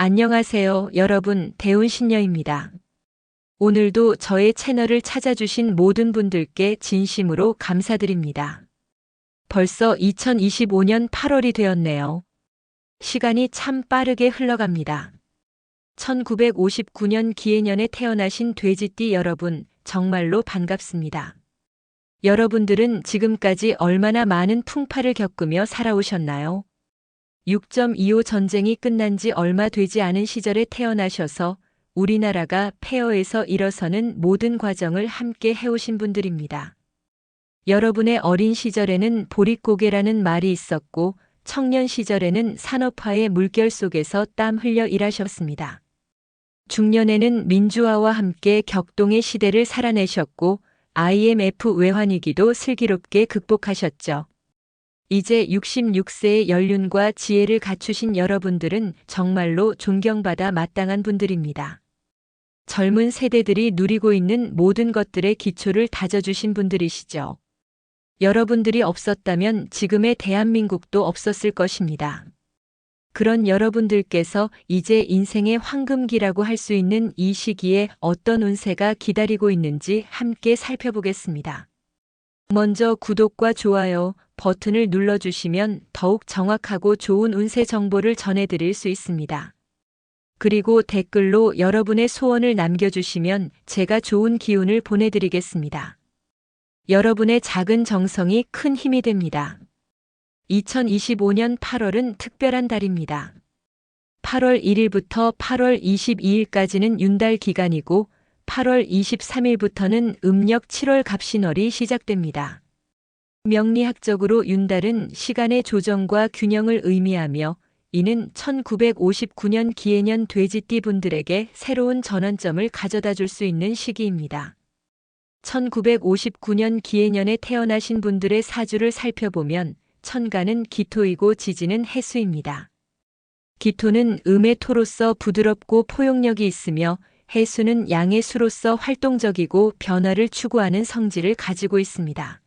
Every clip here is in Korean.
안녕하세요, 여러분. 대운신녀입니다. 오늘도 저의 채널을 찾아주신 모든 분들께 진심으로 감사드립니다. 벌써 2025년 8월이 되었네요. 시간이 참 빠르게 흘러갑니다. 1959년 기해년에 태어나신 돼지띠 여러분, 정말로 반갑습니다. 여러분들은 지금까지 얼마나 많은 풍파를 겪으며 살아오셨나요? 6.25 전쟁이 끝난 지 얼마 되지 않은 시절에 태어나셔서 우리나라가 폐허에서 일어서는 모든 과정을 함께 해오신 분들입니다. 여러분의 어린 시절에는 보릿고개라는 말이 있었고 청년 시절에는 산업화의 물결 속에서 땀 흘려 일하셨습니다. 중년에는 민주화와 함께 격동의 시대를 살아내셨고 IMF 외환위기도 슬기롭게 극복하셨죠. 이제 66세의 연륜과 지혜를 갖추신 여러분들은 정말로 존경받아 마땅한 분들입니다. 젊은 세대들이 누리고 있는 모든 것들의 기초를 다져주신 분들이시죠. 여러분들이 없었다면 지금의 대한민국도 없었을 것입니다. 그런 여러분들께서 이제 인생의 황금기라고 할 수 있는 이 시기에 어떤 운세가 기다리고 있는지 함께 살펴보겠습니다. 먼저 구독과 좋아요 버튼을 눌러주시면 더욱 정확하고 좋은 운세 정보를 전해드릴 수 있습니다. 그리고 댓글로 여러분의 소원을 남겨주시면 제가 좋은 기운을 보내드리겠습니다. 여러분의 작은 정성이 큰 힘이 됩니다. 2025년 8월은 특별한 달입니다. 8월 1일부터 8월 22일까지는 윤달 기간이고 8월 23일부터는 음력 7월 갑신월이 시작됩니다. 명리학적으로 윤달은 시간의 조정과 균형을 의미하며 이는 1959년 기해년 돼지띠 분들에게 새로운 전환점을 가져다 줄 수 있는 시기입니다. 1959년 기해년에 태어나신 분들의 사주를 살펴보면 천간은 기토이고 지지는 해수입니다. 기토는 음의 토로서 부드럽고 포용력이 있으며 해수는 양의 수로서 활동적이고 변화를 추구하는 성질을 가지고 있습니다.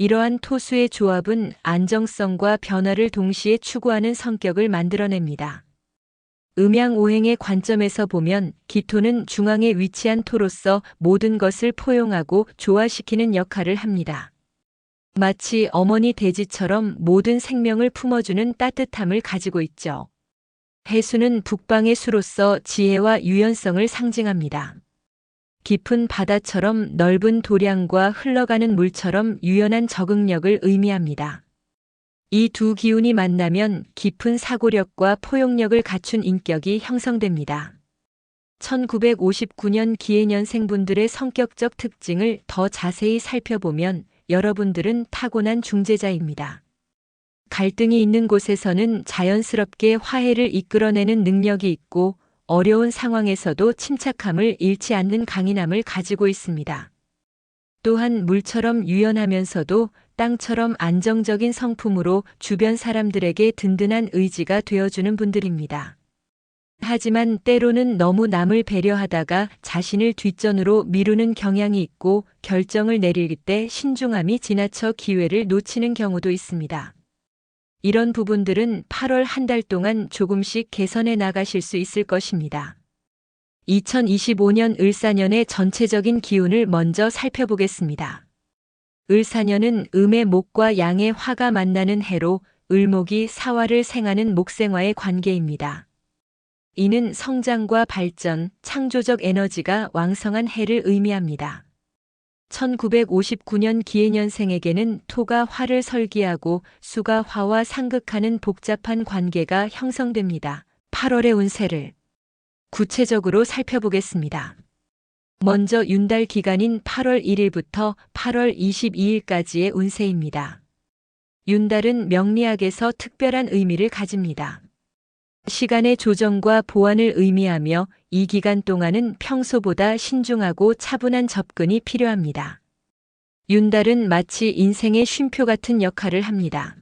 이러한 토수의 조합은 안정성과 변화를 동시에 추구하는 성격을 만들어냅니다. 음양오행의 관점에서 보면 기토는 중앙에 위치한 토로서 모든 것을 포용하고 조화시키는 역할을 합니다. 마치 어머니 돼지처럼 모든 생명을 품어주는 따뜻함을 가지고 있죠. 해수는 북방의 수로서 지혜와 유연성을 상징합니다. 깊은 바다처럼 넓은 도량과 흘러가는 물처럼 유연한 적응력을 의미합니다. 이 두 기운이 만나면 깊은 사고력과 포용력을 갖춘 인격이 형성됩니다. 1959년 기해년생분들의 성격적 특징을 더 자세히 살펴보면 여러분들은 타고난 중재자입니다. 갈등이 있는 곳에서는 자연스럽게 화해를 이끌어내는 능력이 있고 어려운 상황에서도 침착함을 잃지 않는 강인함을 가지고 있습니다. 또한 물처럼 유연하면서도 땅처럼 안정적인 성품으로 주변 사람들에게 든든한 의지가 되어주는 분들입니다. 하지만 때로는 너무 남을 배려하다가 자신을 뒷전으로 미루는 경향이 있고 결정을 내릴 때 신중함이 지나쳐 기회를 놓치는 경우도 있습니다. 이런 부분들은 8월 한 달 동안 조금씩 개선해 나가실 수 있을 것입니다. 2025년 을사년의 전체적인 기운을 먼저 살펴보겠습니다. 을사년은 음의 목과 양의 화가 만나는 해로 을목이 사화를 생하는 목생화의 관계입니다. 이는 성장과 발전, 창조적 에너지가 왕성한 해를 의미합니다. 1959년 기해년생에게는 토가 화를 설기하고 수가 화와 상극하는 복잡한 관계가 형성됩니다. 8월의 운세를 구체적으로 살펴보겠습니다. 먼저 윤달 기간인 8월 1일부터 8월 22일까지의 운세입니다. 윤달은 명리학에서 특별한 의미를 가집니다. 시간의 조정과 보완을 의미하며 이 기간 동안은 평소보다 신중하고 차분한 접근이 필요합니다. 윤달은 마치 인생의 쉼표 같은 역할을 합니다.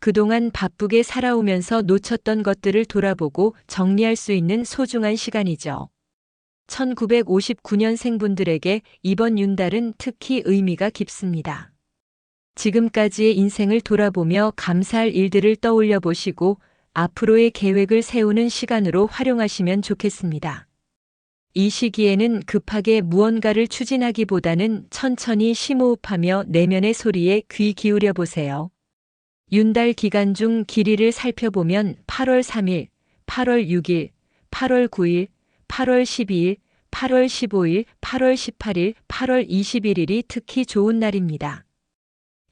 그동안 바쁘게 살아오면서 놓쳤던 것들을 돌아보고 정리할 수 있는 소중한 시간이죠. 1959년생 분들에게 이번 윤달은 특히 의미가 깊습니다. 지금까지의 인생을 돌아보며 감사할 일들을 떠올려 보시고 앞으로의 계획을 세우는 시간으로 활용하시면 좋겠습니다. 이 시기에는 급하게 무언가를 추진하기보다는 천천히 심호흡하며 내면의 소리에 귀 기울여 보세요. 윤달 기간 중 길이를 살펴보면 8월 3일, 8월 6일, 8월 9일, 8월 12일, 8월 15일, 8월 18일, 8월 21일이 특히 좋은 날입니다.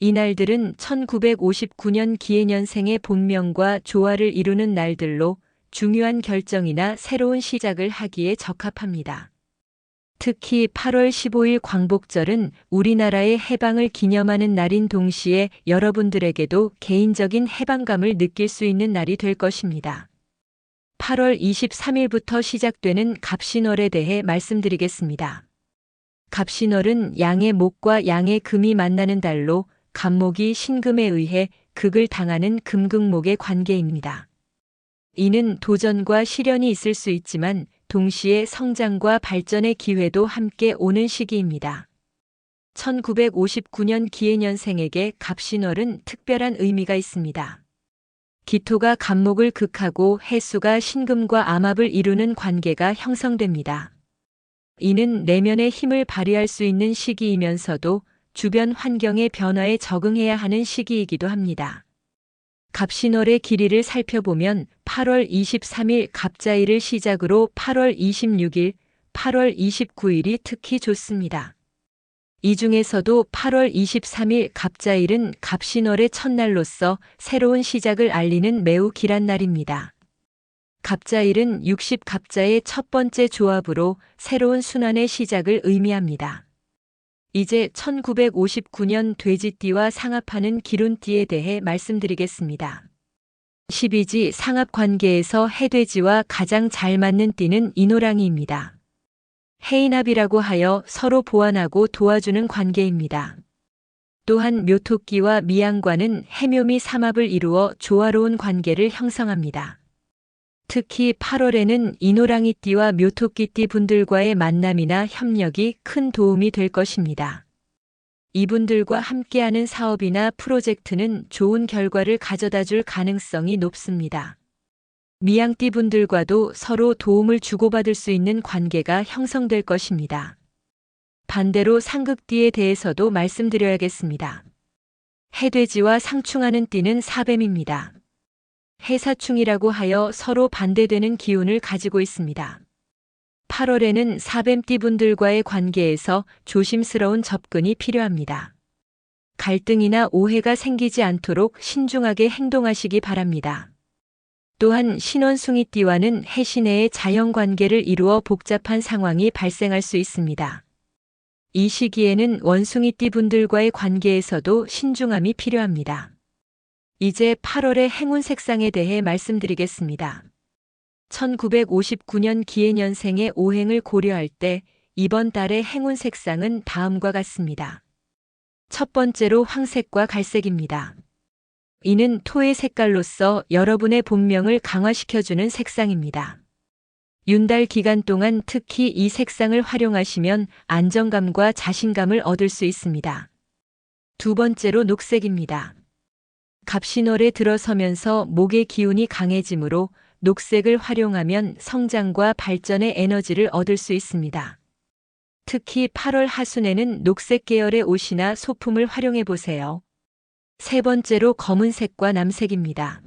이 날들은 1959년 기해년생의 본명과 조화를 이루는 날들로 중요한 결정이나 새로운 시작을 하기에 적합합니다. 특히 8월 15일 광복절은 우리나라의 해방을 기념하는 날인 동시에 여러분들에게도 개인적인 해방감을 느낄 수 있는 날이 될 것입니다. 8월 23일부터 시작되는 갑신월에 대해 말씀드리겠습니다. 갑신월은 양의 목과 양의 금이 만나는 달로 갑목이 신금에 의해 극을 당하는 금극목의 관계입니다. 이는 도전과 시련이 있을 수 있지만 동시에 성장과 발전의 기회도 함께 오는 시기입니다. 1959년 기해년생에게 갑신월은 특별한 의미가 있습니다. 기토가 갑목을 극하고 해수가 신금과 암합을 이루는 관계가 형성됩니다. 이는 내면의 힘을 발휘할 수 있는 시기이면서도 주변 환경의 변화에 적응해야 하는 시기이기도 합니다. 갑신월의 길이를 살펴보면 8월 23일 갑자일을 시작으로 8월 26일, 8월 29일이 특히 좋습니다. 이 중에서도 8월 23일 갑자일은 갑신월의 첫날로서 새로운 시작을 알리는 매우 길한 날입니다. 갑자일은 60갑자의 첫 번째 조합으로 새로운 순환의 시작을 의미합니다. 이제 1959년 돼지띠와 상합하는 기룬띠에 대해 말씀드리겠습니다. 12지 상합 관계에서 해돼지와 가장 잘 맞는 띠는 이노랑이입니다. 해인합이라고 하여 서로 보완하고 도와주는 관계입니다. 또한 묘토끼와 미양과는 해묘미 삼합을 이루어 조화로운 관계를 형성합니다. 특히 8월에는 이노랑이띠와 묘토끼띠 분들과의 만남이나 협력이 큰 도움이 될 것입니다. 이분들과 함께하는 사업이나 프로젝트는 좋은 결과를 가져다 줄 가능성이 높습니다. 미양띠 분들과도 서로 도움을 주고받을 수 있는 관계가 형성될 것입니다. 반대로 상극띠에 대해서도 말씀드려야겠습니다. 해돼지와 상충하는 띠는 사뱀입니다. 해사충이라고 하여 서로 반대되는 기운을 가지고 있습니다. 8월에는 사뱀띠 분들과의 관계에서 조심스러운 접근이 필요합니다. 갈등이나 오해가 생기지 않도록 신중하게 행동하시기 바랍니다. 또한 신원숭이띠와는 해신해의 자연관계를 이루어 복잡한 상황이 발생할 수 있습니다. 이 시기에는 원숭이띠 분들과의 관계에서도 신중함이 필요합니다. 이제 8월의 행운 색상에 대해 말씀드리겠습니다. 1959년 기해년생의 오행을 고려할 때 이번 달의 행운 색상은 다음과 같습니다. 첫 번째로 황색과 갈색입니다. 이는 토의 색깔로서 여러분의 본명을 강화시켜주는 색상입니다. 윤달 기간 동안 특히 이 색상을 활용하시면 안정감과 자신감을 얻을 수 있습니다. 두 번째로 녹색입니다. 갑신월에 들어서면서 목의 기운이 강해지므로 녹색을 활용하면 성장과 발전의 에너지를 얻을 수 있습니다. 특히 8월 하순에는 녹색 계열의 옷이나 소품을 활용해 보세요. 세 번째로 검은색과 남색입니다.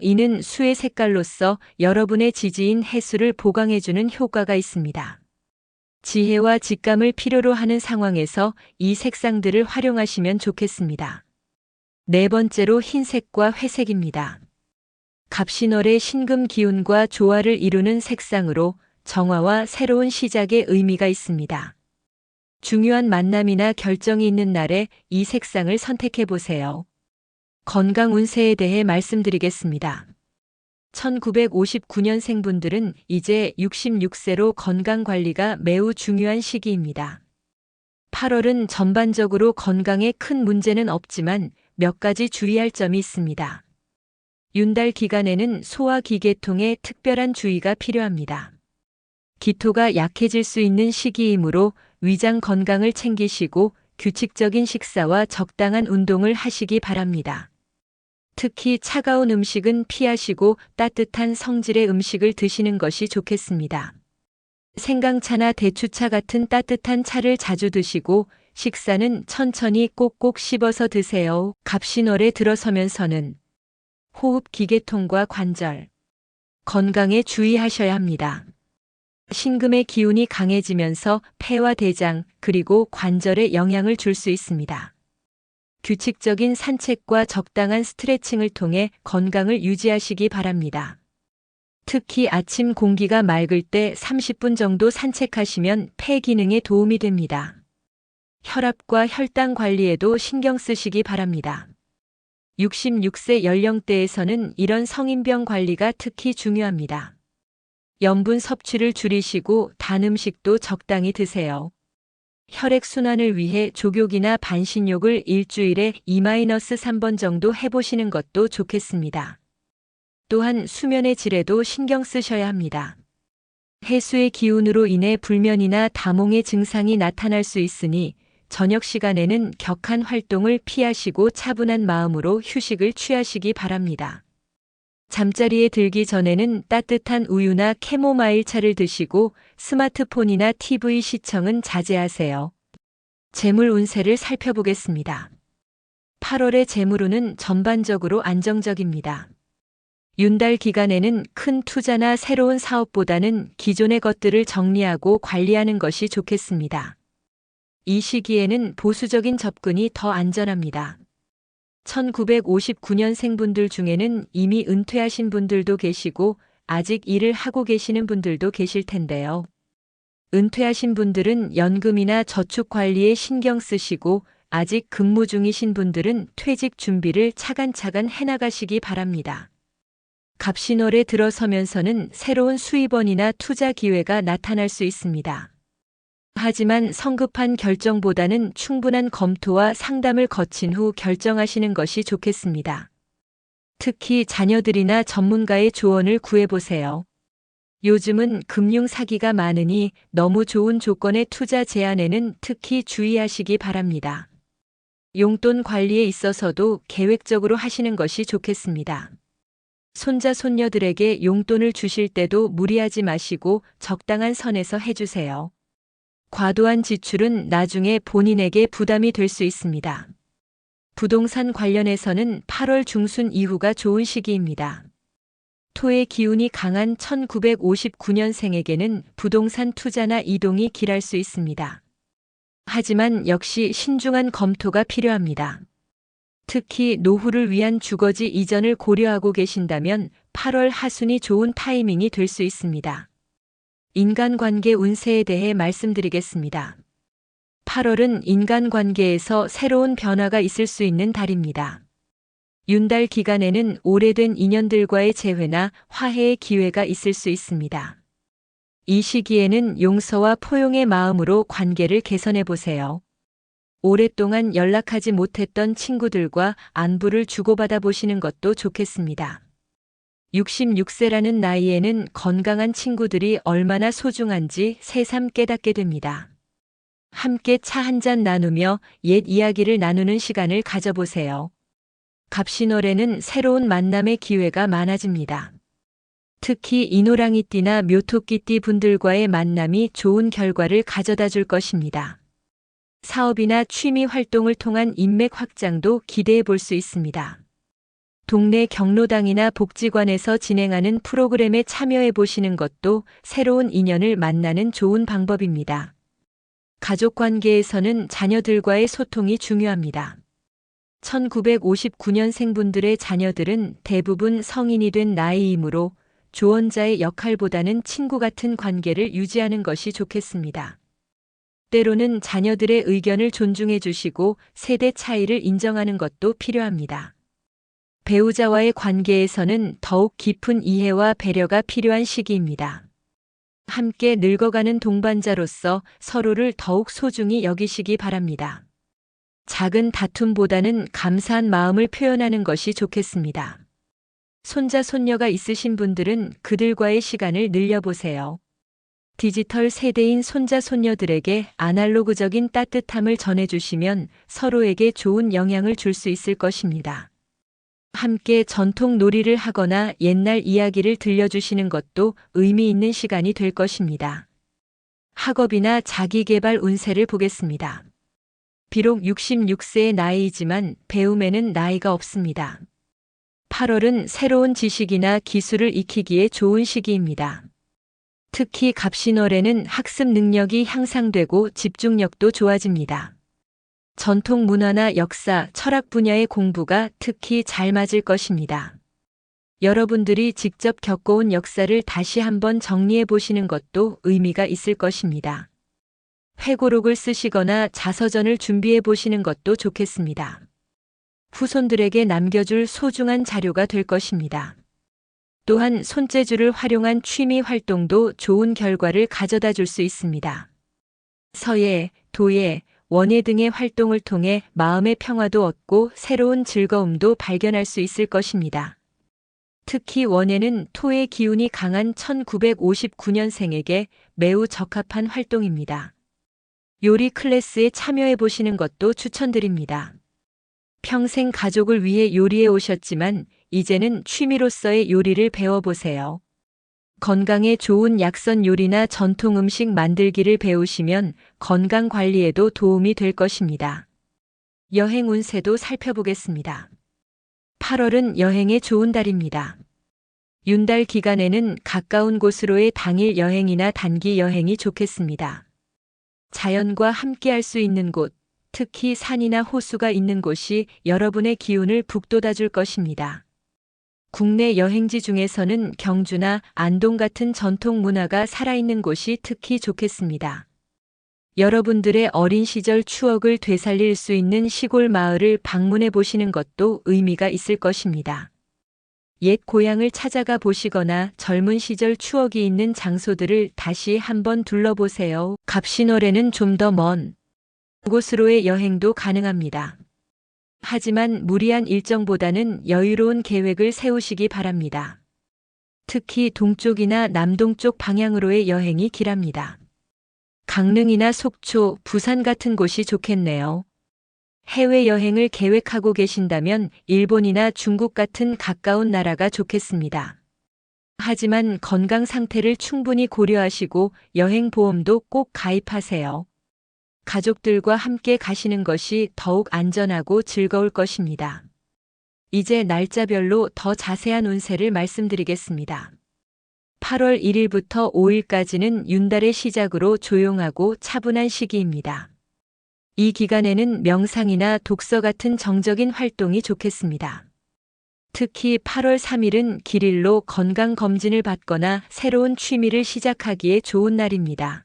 이는 수의 색깔로서 여러분의 지지인 해수를 보강해주는 효과가 있습니다. 지혜와 직감을 필요로 하는 상황에서 이 색상들을 활용하시면 좋겠습니다. 네 번째로 흰색과 회색입니다. 갑신월의 신금 기운과 조화를 이루는 색상으로 정화와 새로운 시작의 의미가 있습니다. 중요한 만남이나 결정이 있는 날에 이 색상을 선택해 보세요. 건강 운세에 대해 말씀드리겠습니다. 1959년생 분들은 이제 66세로 건강 관리가 매우 중요한 시기입니다. 8월은 전반적으로 건강에 큰 문제는 없지만 몇 가지 주의할 점이 있습니다. 윤달 기간에는 소화 기계통에 특별한 주의가 필요합니다. 기토가 약해질 수 있는 시기이므로 위장 건강을 챙기시고 규칙적인 식사와 적당한 운동을 하시기 바랍니다. 특히 차가운 음식은 피하시고 따뜻한 성질의 음식을 드시는 것이 좋겠습니다. 생강차나 대추차 같은 따뜻한 차를 자주 드시고 식사는 천천히 꼭꼭 씹어서 드세요. 갑신월에 들어서면서는 호흡 기계통과 관절, 건강에 주의하셔야 합니다. 신금의 기운이 강해지면서 폐와 대장 그리고 관절에 영향을 줄 수 있습니다. 규칙적인 산책과 적당한 스트레칭을 통해 건강을 유지하시기 바랍니다. 특히 아침 공기가 맑을 때 30분 정도 산책하시면 폐 기능에 도움이 됩니다. 혈압과 혈당 관리에도 신경 쓰시기 바랍니다. 66세 연령대에서는 이런 성인병 관리가 특히 중요합니다. 염분 섭취를 줄이시고 단 음식도 적당히 드세요. 혈액순환을 위해 족욕이나 반신욕을 일주일에 2-3번 정도 해보시는 것도 좋겠습니다. 또한 수면의 질에도 신경 쓰셔야 합니다. 해수의 기운으로 인해 불면이나 다몽의 증상이 나타날 수 있으니 저녁 시간에는 격한 활동을 피하시고 차분한 마음으로 휴식을 취하시기 바랍니다. 잠자리에 들기 전에는 따뜻한 우유나 캐모마일 차를 드시고 스마트폰이나 TV 시청은 자제하세요. 재물 운세를 살펴보겠습니다. 8월의 재물운은 전반적으로 안정적입니다. 윤달 기간에는 큰 투자나 새로운 사업보다는 기존의 것들을 정리하고 관리하는 것이 좋겠습니다. 이 시기에는 보수적인 접근이 더 안전합니다. 1959년생 분들 중에는 이미 은퇴하신 분들도 계시고 아직 일을 하고 계시는 분들도 계실 텐데요. 은퇴하신 분들은 연금이나 저축 관리에 신경 쓰시고 아직 근무 중이신 분들은 퇴직 준비를 차근차근 해나가시기 바랍니다. 갑신월에 들어서면서는 새로운 수입원이나 투자 기회가 나타날 수 있습니다. 하지만 성급한 결정보다는 충분한 검토와 상담을 거친 후 결정하시는 것이 좋겠습니다. 특히 자녀들이나 전문가의 조언을 구해보세요. 요즘은 금융 사기가 많으니 너무 좋은 조건의 투자 제안에는 특히 주의하시기 바랍니다. 용돈 관리에 있어서도 계획적으로 하시는 것이 좋겠습니다. 손자, 손녀들에게 용돈을 주실 때도 무리하지 마시고 적당한 선에서 해주세요. 과도한 지출은 나중에 본인에게 부담이 될 수 있습니다. 부동산 관련해서는 8월 중순 이후가 좋은 시기입니다. 토의 기운이 강한 1959년생에게는 부동산 투자나 이동이 길할 수 있습니다. 하지만 역시 신중한 검토가 필요합니다. 특히 노후를 위한 주거지 이전을 고려하고 계신다면 8월 하순이 좋은 타이밍이 될 수 있습니다. 인간관계 운세에 대해 말씀드리겠습니다. 8월은 인간관계에서 새로운 변화가 있을 수 있는 달입니다. 윤달 기간에는 오래된 인연들과의 재회나 화해의 기회가 있을 수 있습니다. 이 시기에는 용서와 포용의 마음으로 관계를 개선해 보세요. 오랫동안 연락하지 못했던 친구들과 안부를 주고받아 보시는 것도 좋겠습니다. 66세라는 나이에는 건강한 친구들이 얼마나 소중한지 새삼 깨닫게 됩니다. 함께 차 한 잔 나누며 옛 이야기를 나누는 시간을 가져보세요. 갑신월에는 새로운 만남의 기회가 많아집니다. 특히 이노랑이띠나 묘토끼띠 분들과의 만남이 좋은 결과를 가져다 줄 것입니다. 사업이나 취미 활동을 통한 인맥 확장도 기대해 볼 수 있습니다. 동네 경로당이나 복지관에서 진행하는 프로그램에 참여해 보시는 것도 새로운 인연을 만나는 좋은 방법입니다. 가족 관계에서는 자녀들과의 소통이 중요합니다. 1959년생 분들의 자녀들은 대부분 성인이 된 나이이므로 조언자의 역할보다는 친구 같은 관계를 유지하는 것이 좋겠습니다. 때로는 자녀들의 의견을 존중해 주시고 세대 차이를 인정하는 것도 필요합니다. 배우자와의 관계에서는 더욱 깊은 이해와 배려가 필요한 시기입니다. 함께 늙어가는 동반자로서 서로를 더욱 소중히 여기시기 바랍니다. 작은 다툼보다는 감사한 마음을 표현하는 것이 좋겠습니다. 손자, 손녀가 있으신 분들은 그들과의 시간을 늘려보세요. 디지털 세대인 손자, 손녀들에게 아날로그적인 따뜻함을 전해주시면 서로에게 좋은 영향을 줄 수 있을 것입니다. 함께 전통 놀이를 하거나 옛날 이야기를 들려주시는 것도 의미 있는 시간이 될 것입니다. 학업이나 자기개발 운세를 보겠습니다. 비록 66세의 나이이지만 배움에는 나이가 없습니다. 8월은 새로운 지식이나 기술을 익히기에 좋은 시기입니다. 특히 갑신월에는 학습 능력이 향상되고 집중력도 좋아집니다. 전통 문화나 역사, 철학 분야의 공부가 특히 잘 맞을 것입니다. 여러분들이 직접 겪어온 역사를 다시 한번 정리해 보시는 것도 의미가 있을 것입니다. 회고록을 쓰시거나 자서전을 준비해 보시는 것도 좋겠습니다. 후손들에게 남겨줄 소중한 자료가 될 것입니다. 또한 손재주를 활용한 취미 활동도 좋은 결과를 가져다 줄 수 있습니다. 서예, 도예, 원예 등의 활동을 통해 마음의 평화도 얻고 새로운 즐거움도 발견할 수 있을 것입니다. 특히 원예는 토의 기운이 강한 1959년생에게 매우 적합한 활동입니다. 요리 클래스에 참여해 보시는 것도 추천드립니다. 평생 가족을 위해 요리해 오셨지만 이제는 취미로서의 요리를 배워보세요. 건강에 좋은 약선 요리나 전통 음식 만들기를 배우시면 건강 관리에도 도움이 될 것입니다. 여행 운세도 살펴보겠습니다. 8월은 여행에 좋은 달입니다. 윤달 기간에는 가까운 곳으로의 당일 여행이나 단기 여행이 좋겠습니다. 자연과 함께 할 수 있는 곳, 특히 산이나 호수가 있는 곳이 여러분의 기운을 북돋아 줄 것입니다. 국내 여행지 중에서는 경주나 안동 같은 전통 문화가 살아있는 곳이 특히 좋겠습니다. 여러분들의 어린 시절 추억을 되살릴 수 있는 시골 마을을 방문해 보시는 것도 의미가 있을 것입니다. 옛 고향을 찾아가 보시거나 젊은 시절 추억이 있는 장소들을 다시 한번 둘러보세요. 갑신월에는 좀 더 먼 곳으로의 여행도 가능합니다. 하지만 무리한 일정보다는 여유로운 계획을 세우시기 바랍니다. 특히 동쪽이나 남동쪽 방향으로의 여행이 길합니다. 강릉이나 속초, 부산 같은 곳이 좋겠네요. 해외여행을 계획하고 계신다면 일본이나 중국 같은 가까운 나라가 좋겠습니다. 하지만 건강 상태를 충분히 고려하시고 여행 보험도 꼭 가입하세요. 가족들과 함께 가시는 것이 더욱 안전하고 즐거울 것입니다. 이제 날짜별로 더 자세한 운세를 말씀드리겠습니다. 8월 1일부터 5일까지는 윤달의 시작으로 조용하고 차분한 시기입니다. 이 기간에는 명상이나 독서 같은 정적인 활동이 좋겠습니다. 특히 8월 3일은 길일로 건강검진을 받거나 새로운 취미를 시작하기에 좋은 날입니다.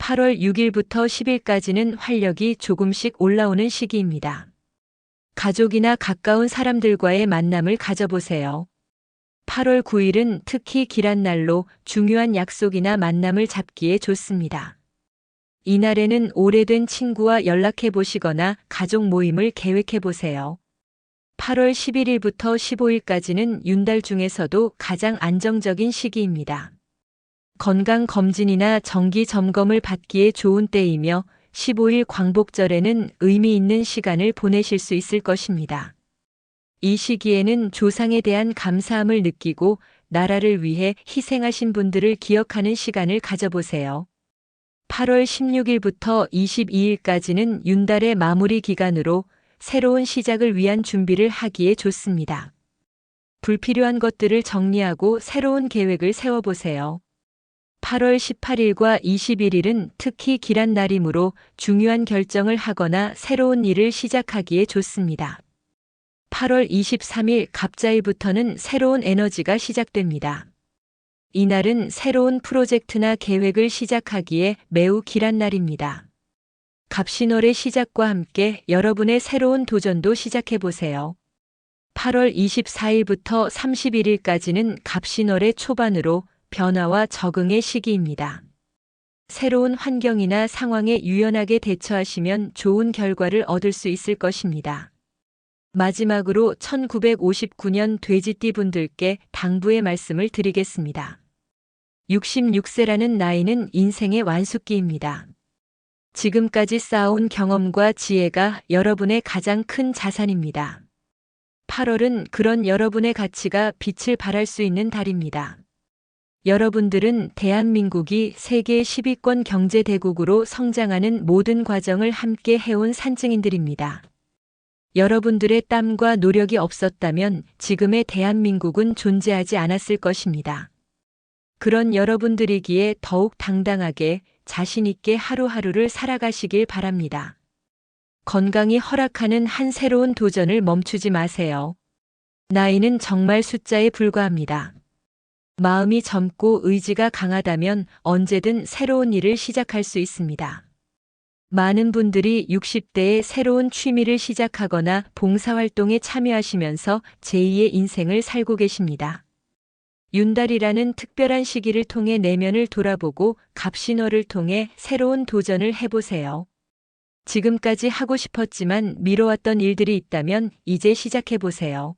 8월 6일부터 10일까지는 활력이 조금씩 올라오는 시기입니다. 가족이나 가까운 사람들과의 만남을 가져보세요. 8월 9일은 특히 길한 날로 중요한 약속이나 만남을 잡기에 좋습니다. 이날에는 오래된 친구와 연락해 보시거나 가족 모임을 계획해 보세요. 8월 11일부터 15일까지는 윤달 중에서도 가장 안정적인 시기입니다. 건강 검진이나 정기 점검을 받기에 좋은 때이며 15일 광복절에는 의미 있는 시간을 보내실 수 있을 것입니다. 이 시기에는 조상에 대한 감사함을 느끼고 나라를 위해 희생하신 분들을 기억하는 시간을 가져보세요. 8월 16일부터 22일까지는 윤달의 마무리 기간으로 새로운 시작을 위한 준비를 하기에 좋습니다. 불필요한 것들을 정리하고 새로운 계획을 세워보세요. 8월 18일과 21일은 특히 길한 날이므로 중요한 결정을 하거나 새로운 일을 시작하기에 좋습니다. 8월 23일 갑자일부터는 새로운 에너지가 시작됩니다. 이날은 새로운 프로젝트나 계획을 시작하기에 매우 길한 날입니다. 갑신월의 시작과 함께 여러분의 새로운 도전도 시작해 보세요. 8월 24일부터 31일까지는 갑신월의 초반으로 변화와 적응의 시기입니다. 새로운 환경이나 상황에 유연하게 대처하시면 좋은 결과를 얻을 수 있을 것입니다. 마지막으로 1959년 돼지띠 분들께 당부의 말씀을 드리겠습니다. 66세라는 나이는 인생의 완숙기입니다. 지금까지 쌓아온 경험과 지혜가 여러분의 가장 큰 자산입니다. 8월은 그런 여러분의 가치가 빛을 발할 수 있는 달입니다. 여러분들은 대한민국이 세계 10위권 경제대국으로 성장하는 모든 과정을 함께 해온 산증인들입니다. 여러분들의 땀과 노력이 없었다면 지금의 대한민국은 존재하지 않았을 것입니다. 그런 여러분들이기에 더욱 당당하게 자신있게 하루하루를 살아가시길 바랍니다. 건강이 허락하는 한 새로운 도전을 멈추지 마세요. 나이는 정말 숫자에 불과합니다. 마음이 젊고 의지가 강하다면 언제든 새로운 일을 시작할 수 있습니다. 많은 분들이 60대에 새로운 취미를 시작하거나 봉사활동에 참여하시면서 제2의 인생을 살고 계십니다. 윤달이라는 특별한 시기를 통해 내면을 돌아보고 갑신호를 통해 새로운 도전을 해보세요. 지금까지 하고 싶었지만 미뤄왔던 일들이 있다면 이제 시작해보세요.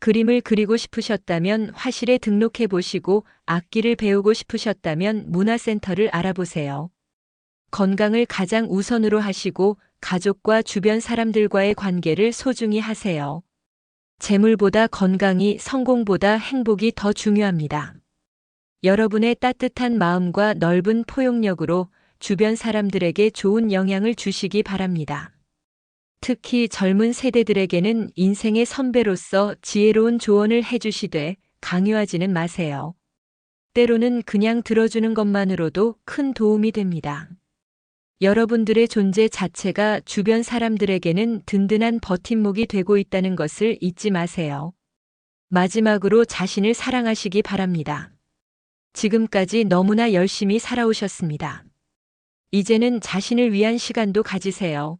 그림을 그리고 싶으셨다면 화실에 등록해 보시고 악기를 배우고 싶으셨다면 문화센터를 알아보세요. 건강을 가장 우선으로 하시고 가족과 주변 사람들과의 관계를 소중히 하세요. 재물보다 건강이 성공보다 행복이 더 중요합니다. 여러분의 따뜻한 마음과 넓은 포용력으로 주변 사람들에게 좋은 영향을 주시기 바랍니다. 특히 젊은 세대들에게는 인생의 선배로서 지혜로운 조언을 해주시되 강요하지는 마세요. 때로는 그냥 들어주는 것만으로도 큰 도움이 됩니다. 여러분들의 존재 자체가 주변 사람들에게는 든든한 버팀목이 되고 있다는 것을 잊지 마세요. 마지막으로 자신을 사랑하시기 바랍니다. 지금까지 너무나 열심히 살아오셨습니다. 이제는 자신을 위한 시간도 가지세요.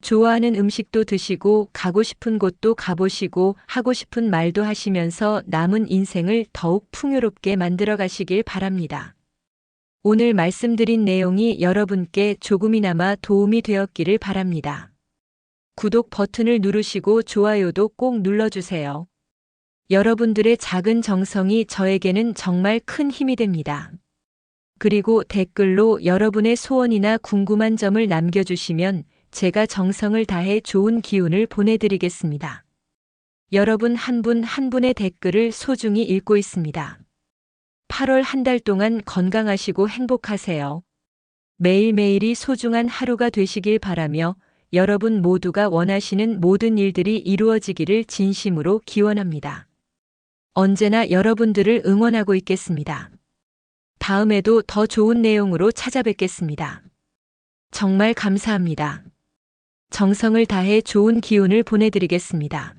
좋아하는 음식도 드시고 가고 싶은 곳도 가보시고 하고 싶은 말도 하시면서 남은 인생을 더욱 풍요롭게 만들어 가시길 바랍니다. 오늘 말씀드린 내용이 여러분께 조금이나마 도움이 되었기를 바랍니다. 구독 버튼을 누르시고 좋아요도 꼭 눌러주세요. 여러분들의 작은 정성이 저에게는 정말 큰 힘이 됩니다. 그리고 댓글로 여러분의 소원이나 궁금한 점을 남겨주시면 제가 정성을 다해 좋은 기운을 보내드리겠습니다. 여러분 한분한 분의 댓글을 소중히 읽고 있습니다. 8월 한 달 동안 건강하시고 행복하세요. 매일매일이 소중한 하루가 되시길 바라며 여러분 모두가 원하시는 모든 일들이 이루어지기를 진심으로 기원합니다. 언제나 여러분들을 응원하고 있겠습니다. 다음에도 더 좋은 내용으로 찾아뵙겠습니다. 정말 감사합니다. 정성을 다해 좋은 기운을 보내드리겠습니다.